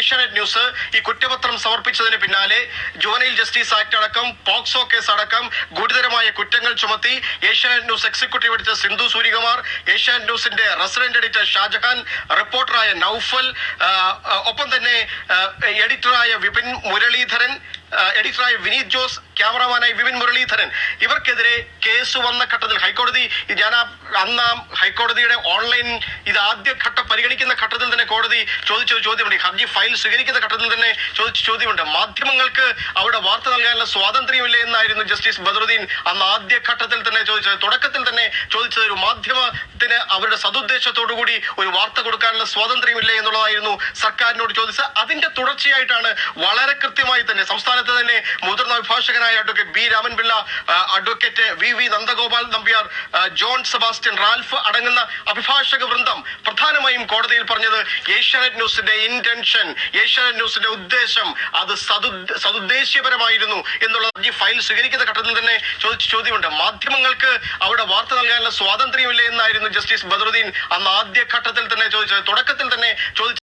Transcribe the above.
Asianet news ഈ കുറ്റപത്രം സമർപ്പിച്ചതിന് പിന്നാലെ ജുവനൈൽ ജസ്റ്റിസ് ആക്ട് അടക്കം പോക്സോ കേസ് അടക്കം ഗുരുതരമായ കുറ്റങ്ങൾ ചുമത്തി Asianet news executive editor Sindhu Suryakumar Asianet ന്യൂസിന്റെ റെസിഡന്റ് എഡിറ്റർ ഷാജഹാൻ റിപ്പോർട്ടറായ നൌഫൽ ഒപ്പം തന്നെ എഡിറ്ററായ വിപിൻ മുരളീധരൻ എഡിറ്ററായ വിനീത് ജോസ് ക്യാമറമാനായി വിപിൻ മുരളീധരൻ. ഇവർക്കെതിരെ കേസ് വന്ന ഘട്ടത്തിൽ ഹൈക്കോടതി ഞാൻ അന്ന് ഹൈക്കോടതിയുടെ ഓൺലൈൻ ഇത് ആദ്യ ഘട്ടം പരിഗണിക്കുന്ന ഘട്ടത്തിൽ തന്നെ കോടതി ചോദിച്ച ഒരു ചോദ്യമുണ്ട്. ഹർജി ഫയൽ സ്വീകരിക്കുന്ന ഘട്ടത്തിൽ തന്നെ ചോദിച്ച ചോദ്യമുണ്ട്. മാധ്യമങ്ങൾക്ക് അവിടെ വാർത്ത നൽകാനുള്ള സ്വാതന്ത്ര്യമില്ല എന്നായിരുന്നു ജസ്റ്റിസ് ബദറുദ്ദീൻ അന്ന് ആദ്യ ഘട്ടത്തിൽ തന്നെ ചോദിച്ചത്. തുടക്കത്തിൽ തന്നെ ചോദിച്ചത് ഒരു മാധ്യമത്തിന് അവരുടെ സതുദ്ദേശത്തോടു കൂടി ഒരു വാർത്ത കൊടുക്കാനുള്ള സ്വാതന്ത്ര്യമില്ല എന്നുള്ളതായിരുന്നു സർക്കാരിനോട് ചോദിച്ചത് അതിന്റെ തുടർച്ചയായിട്ടാണ് വളരെ കൃത്യമായി തന്നെ സംസ്ഥാനത്ത് തന്നെ മുതിർന്ന അഭിഭാഷകനായ advocate B Ramanpillai advocate V V Nandagopal Nambiar John Sebastian Ralph അടങ്ങുന്ന അഭിഭാഷക വൃന്ദം പ്രധാനമായും കോടതിയിൽ പറഞ്ഞത് ഏഷ്യാനെറ്റ് ന്യൂസിന്റെ ഇന്റൻഷൻ ഏഷ്യാനെറ്റ് ന്യൂസിന്റെ ഉദ്ദേശം അത് സതു സതുദ്ദേശീയപരമായിരുന്നു എന്നുള്ള ഫയൽ സ്വീകരിക്കുന്ന ഘട്ടത്തിൽ തന്നെ ചോദിച്ച ചോദ്യമുണ്ട്. മാധ്യമങ്ങൾക്ക് അവിടെ വാർത്ത നൽകാനുള്ള സ്വാതന്ത്ര്യമില്ല എന്നായിരുന്നു ജസ്റ്റിസ് ബദറുദ്ദീൻ അന്ന് ആദ്യ ഘട്ടത്തിൽ തന്നെ ചോദിച്ചത് തുടക്കത്തിൽ തന്നെ ചോദിച്ചത്